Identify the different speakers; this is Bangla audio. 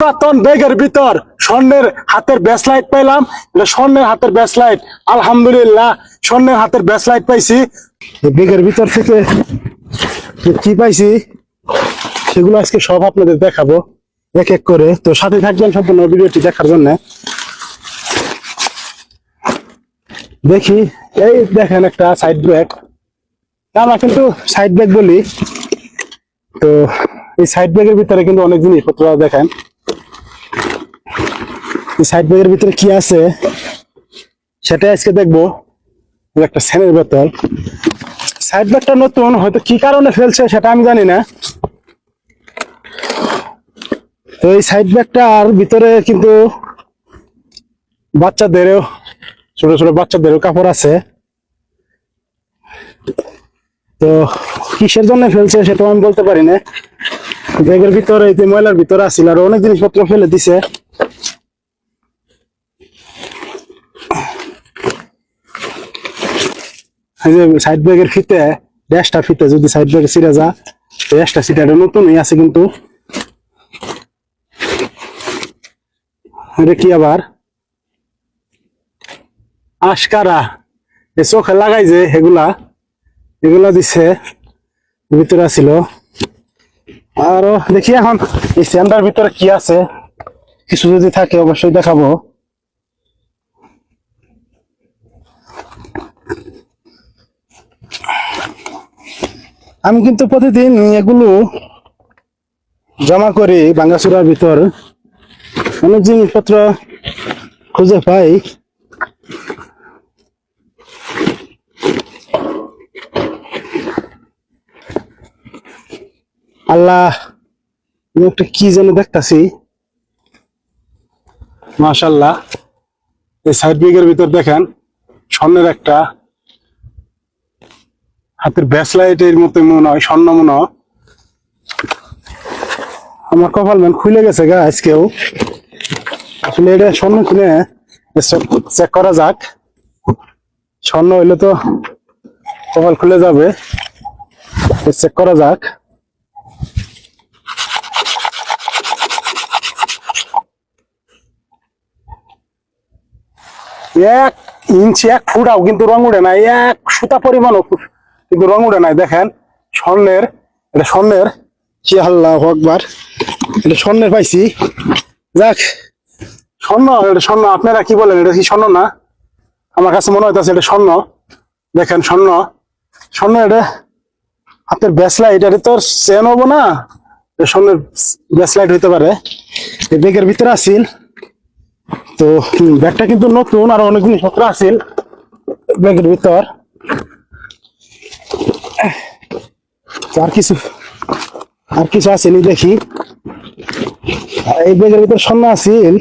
Speaker 1: পুরাতন ব্যাগের ভিতর স্বর্ণের হাতের ব্যাসলাইট পাইলাম। স্বর্ণের হাতের ব্যাসলাইট আলহামদুলিল্লাহ, স্বর্ণের হাতের ব্যাসলাইট পাইছি। ব্যাগের ভিতর থেকে কি পাইছি, সেগুলো আজকে সব আপনাদের দেখাবো এক এক করে। তো সাথে থাকবেন সম্পূর্ণ ভিডিওটি দেখার জন্য। দেখি, এই দেখেন একটা সাইড ব্যাগ আমরা কিন্তু সাইড ব্যাগ বলি। তো এই সাইড ব্যাগের ভিতরে কিন্তু অনেক জিনিসপত্র দেখেন। সাইড ব্যাগের ভিতরে কি আছে? সেটা আজকে দেখব। একটা সেনের বোতল। সাইড ব্যাগটা নতুন, হয়তো কি কারণে ফেলছে সেটা আমি জানি না। তো এই সাইড ব্যাগটার ভিতরে কিন্তু বাচ্চাদেরও, ছোট ছোট বাচ্চাদেরও কাপড় আছে। তো কিসের জন্য ফেলছে সেটাও আমি বলতে পারি না। ব্যাগের ভিতরে এই ময়লার ভিতরে আছিল আর অনেক জিনিসপত্র ফেলে দিছে। এই যে সাইড ব্যাগের ফিতে ড্যাশটা ফিতে যদি সাইড ব্যাগে ছিঁড়ে যা ড্যাশটা সিটাটা নতুনই আছে কিন্তু। কি আবার? আশকারা। এ চোখে লাগাই যে এগুলা এগুলা দিছে, ভিতরে ছিল আর দেখি এখন, এই স্যান্ডার ভিতরে কি আছে? কিছু যদি থাকে অবশ্যই দেখাবো। আমি কিন্তু প্রতিদিন এগুলো জমা করি বাঙ্গাসুরার ভিতর। অনেক জিনিসপত্র খুঁজে পাই। আল্লাহ একটা কি যেন দেখতাছি। মাশাল্লাহ এই সাইড ব্যাগের ভিতর দেখেন, স্বর্ণের একটা হাতের ব্যাসলাইটের মতো মনে হয়, স্বর্ণ মনে। আমার কপাল ম্যান খুলে গেছে গা আজকেও। আসলে এটা স্বর্ণ কিনে চেক করা যাক। স্বর্ণ হইলে তো কপাল খুলে যাবে। চেক করা যাক। এক ইঞ্চি, এক ফুটাও কিন্তু রং উড়ে নাই এক সুতা পরিমাণও কিন্তু রং উঠে নাই, দেখেন। স্বর্ণের, এটা স্বর্ণের কি আল্লাহ একবার এটা স্বর্ণের পাইছি। যাক, স্বর্ণ, এটা স্বর্ণ, আপনারা কি বলেন, এটা কি স্বর্ণ না? আমার কাছে মনে হইতেছে এটা স্বর্ণ। দেখেন, স্বর্ণ। স্বর্ণ এটা আপনার ব্যাসলাইট, এটা তো চেন হব না? স্বর্ণের ব্যাসলাইট হইতে পারে। এই ব্যাগের ভিতরে আছিল তো ব্যাগটা কিন্তু নতুন, আর অনেক জিনিসপত্র আছিল ব্যাগের ভিতর তো আর কিছু আর কিছু আসেনি দেখি। এই ব্যাগের ভিতরে স্বর্ণ আছিল